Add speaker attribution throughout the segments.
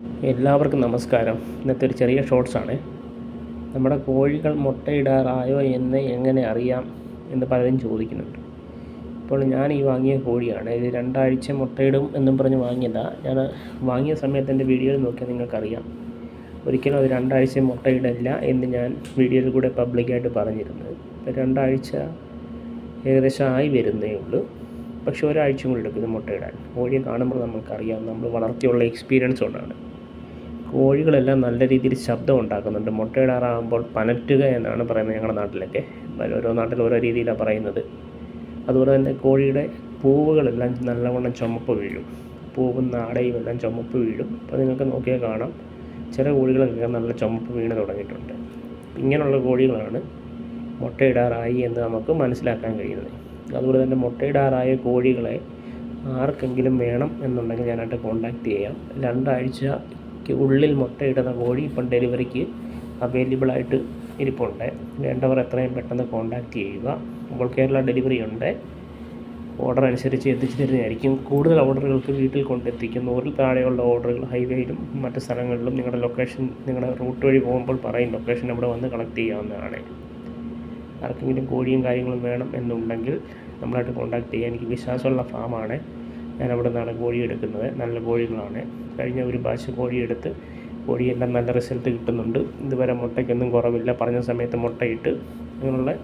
Speaker 1: എല്ലാവർക്കും നമസ്കാരം. ഇന്നത്തെ ഒരു ചെറിയ ഷോർട്സാണ് നമ്മുടെ കോഴികൾ മുട്ടയിടാറായോ എന്ന് എങ്ങനെ അറിയാം എന്ന് പലരും ചോദിക്കുന്നുണ്ട്. ഇപ്പോൾ ഞാൻ ഈ വാങ്ങിയ കോഴിയാണ്. ഇത് രണ്ടാഴ്ച മുട്ടയിടും എന്നും പറഞ്ഞ് വാങ്ങിയതാണ് ഞാൻ വാങ്ങിയ സമയത്ത് എന്റെ വീഡിയോയിൽ നോക്കിയാൽ നിങ്ങൾക്കറിയാം. ഒരിക്കലും അത് രണ്ടാഴ്ച മുട്ടയിടില്ല എന്ന് ഞാൻ വീഡിയോയിൽ കൂടെ പബ്ലിക്കായിട്ട് പറഞ്ഞിരുന്നത് രണ്ടാഴ്ച ഏകദേശം ആയി വരുന്നേ ഉള്ളൂ. പക്ഷേ ഒരാഴ്ച കൂടി എടുക്കും ഇത് മുട്ടയിടാൻ. കോഴിയെ കാണുമ്പോൾ നമുക്കറിയാം നമ്മൾ വളർത്തിയുള്ള എക്സ്പീരിയൻസ് കൊണ്ടാണ്. കോഴികളെല്ലാം നല്ല രീതിയിൽ ശബ്ദം ഉണ്ടാക്കുന്നുണ്ട്. മുട്ടയിടാറാകുമ്പോൾ പനറ്റുക എന്നാണ് പറയുന്നത് ഞങ്ങളുടെ നാട്ടിലൊക്കെ. ഓരോ നാട്ടിൽ ഓരോ രീതിയിലാണ് പറയുന്നത്. അതുപോലെ തന്നെ കോഴിയുടെ പൂവുകളെല്ലാം നല്ലവണ്ണം ചുമപ്പ് വീഴും. പൂവും നാടയും എല്ലാം ചുമപ്പ് വീഴും. അപ്പോൾ നിങ്ങൾക്ക് നോക്കിയാൽ കാണാം. ചില കോഴികളൊക്കെ നല്ല ചുമപ്പ് വീണ് തുടങ്ങിയിട്ടുണ്ട്. ഇങ്ങനെയുള്ള കോഴികളാണ് മുട്ടയിടാറായി എന്ന് നമുക്ക് മനസ്സിലാക്കാൻ കഴിയുന്നത്. അതുപോലെ തന്നെ മുട്ടയിടാറായ കോഴികളെ ആർക്കെങ്കിലും വേണം എന്നുണ്ടെങ്കിൽ ഞാനായിട്ട് കോണ്ടാക്ട് ചെയ്യാം. രണ്ടാഴ്ചയ്ക്ക് ഉള്ളിൽ മുട്ടയിടുന്ന കോഴി ഇപ്പം ഡെലിവറിക്ക് അവൈലബിൾ ആയിട്ട് ഇരിപ്പുണ്ട്. വേണ്ടവർ എത്രയും പെട്ടെന്ന് കോൺടാക്റ്റ് ചെയ്യുക. അപ്പോൾ കേരള ഡെലിവറി ഉണ്ട്. ഓർഡർ അനുസരിച്ച് എത്തിച്ചു തരുന്നതായിരിക്കും. കൂടുതൽ ഓർഡറുകൾക്ക് വീട്ടിൽ കൊണ്ടെത്തിക്കും നൂറിൽ താഴെയുള്ള ഓർഡറുകൾ ഹൈവേയിലും മറ്റ് സ്ഥലങ്ങളിലും നിങ്ങളുടെ ലൊക്കേഷൻ നിങ്ങളുടെ റൂട്ട് വഴി പോകുമ്പോൾ പറയും ലൊക്കേഷൻ അവിടെ വന്ന് കളക്ട് ചെയ്യാവുന്നതാണ്. ആർക്കെങ്കിലും കോഴിയും കാര്യങ്ങളും വേണം എന്നുണ്ടെങ്കിൽ നമ്മളായിട്ട് കോൺടാക്ട് ചെയ്യുക എനിക്ക് വിശ്വാസമുള്ള ഫാമാണ്. ഞാൻ നിന്നാണ് കോഴി എടുക്കുന്നത് നല്ല കോഴികളാണ്. കഴിഞ്ഞ ഒരു പ്രാവശ്യം കോഴി എടുത്ത് കോഴിയെല്ലാം നല്ല റിസൾട്ട് കിട്ടുന്നുണ്ട്. ഇതുവരെ മുട്ടയ്ക്കൊന്നും കുറവില്ല. പറഞ്ഞ സമയത്ത് മുട്ടയിട്ട് അങ്ങനെയുള്ള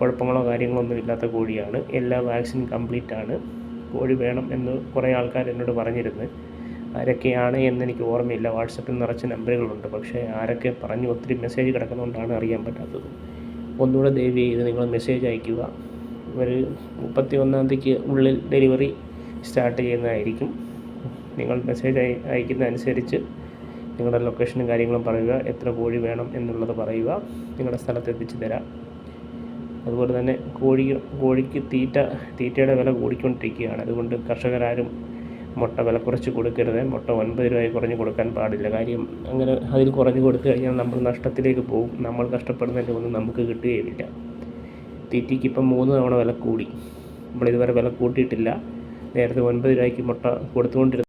Speaker 1: കുഴപ്പങ്ങളോ കാര്യങ്ങളോ ഒന്നും ഇല്ലാത്ത കോഴിയാണ്. എല്ലാ വാക്സിൻ കംപ്ലീറ്റ് ആണ്. കോഴി വേണം എന്ന് കുറേ ആൾക്കാർ എന്നോട് പറഞ്ഞിരുന്നു. ആരൊക്കെയാണ് എന്ന് എനിക്ക് ഓർമ്മയില്ല. വാട്സപ്പിൽ നിറച്ച് നമ്പറുകളുണ്ട്. പക്ഷേ ആരൊക്കെ പറഞ്ഞു ഒത്തിരി മെസ്സേജ് കിടക്കുന്നതുകൊണ്ടാണ് അറിയാൻ പറ്റാത്തത്. ഒന്നുകൂടെ ദയവ് ചെയ്ത് നിങ്ങൾ മെസ്സേജ് അയയ്ക്കുക. ഒരു മുപ്പത്തി ഒന്നാം തീയതിക്ക് ഉള്ളിൽ ഡെലിവറി സ്റ്റാർട്ട് ചെയ്യുന്നതായിരിക്കും. നിങ്ങൾ മെസ്സേജ് അയ അയക്കുന്ന അനുസരിച്ച് നിങ്ങളുടെ ലൊക്കേഷനും കാര്യങ്ങളും പറയുക എത്ര കോഴി വേണം എന്നുള്ളത് പറയുക നിങ്ങളുടെ സ്ഥലത്ത് എത്തിച്ചു തരാം. അതുപോലെ തന്നെ കോഴി കോഴിക്ക് തീറ്റ തീറ്റയുടെ വില കൂടിക്കൊണ്ടിരിക്കുകയാണ്. അതുകൊണ്ട് കർഷകരാരും മുട്ട വില കുറച്ച് കൊടുക്കരുത്. മുട്ട ഒൻപത് രൂപയിൽ കുറഞ്ഞ് കൊടുക്കാൻ പാടില്ല. കാര്യം അങ്ങനെ അതിൽ കുറഞ്ഞ് കൊടുത്തു കഴിഞ്ഞാൽ നമ്മൾ നഷ്ടത്തിലേക്ക് പോകും. നമ്മൾ കഷ്ടപ്പെടുന്നതിന്റെ ഒന്നും നമുക്ക് കിട്ടുകയില്ല തീറ്റയ്ക്ക് ഇപ്പം മൂന്ന് തവണ വില കൂടി. നമ്മളിതുവരെ വില കൂട്ടിയിട്ടില്ല. നേരത്തെ ഒൻപത് രൂപയ്ക്ക് മുട്ട കൊടുത്തുകൊണ്ടിരുന്ന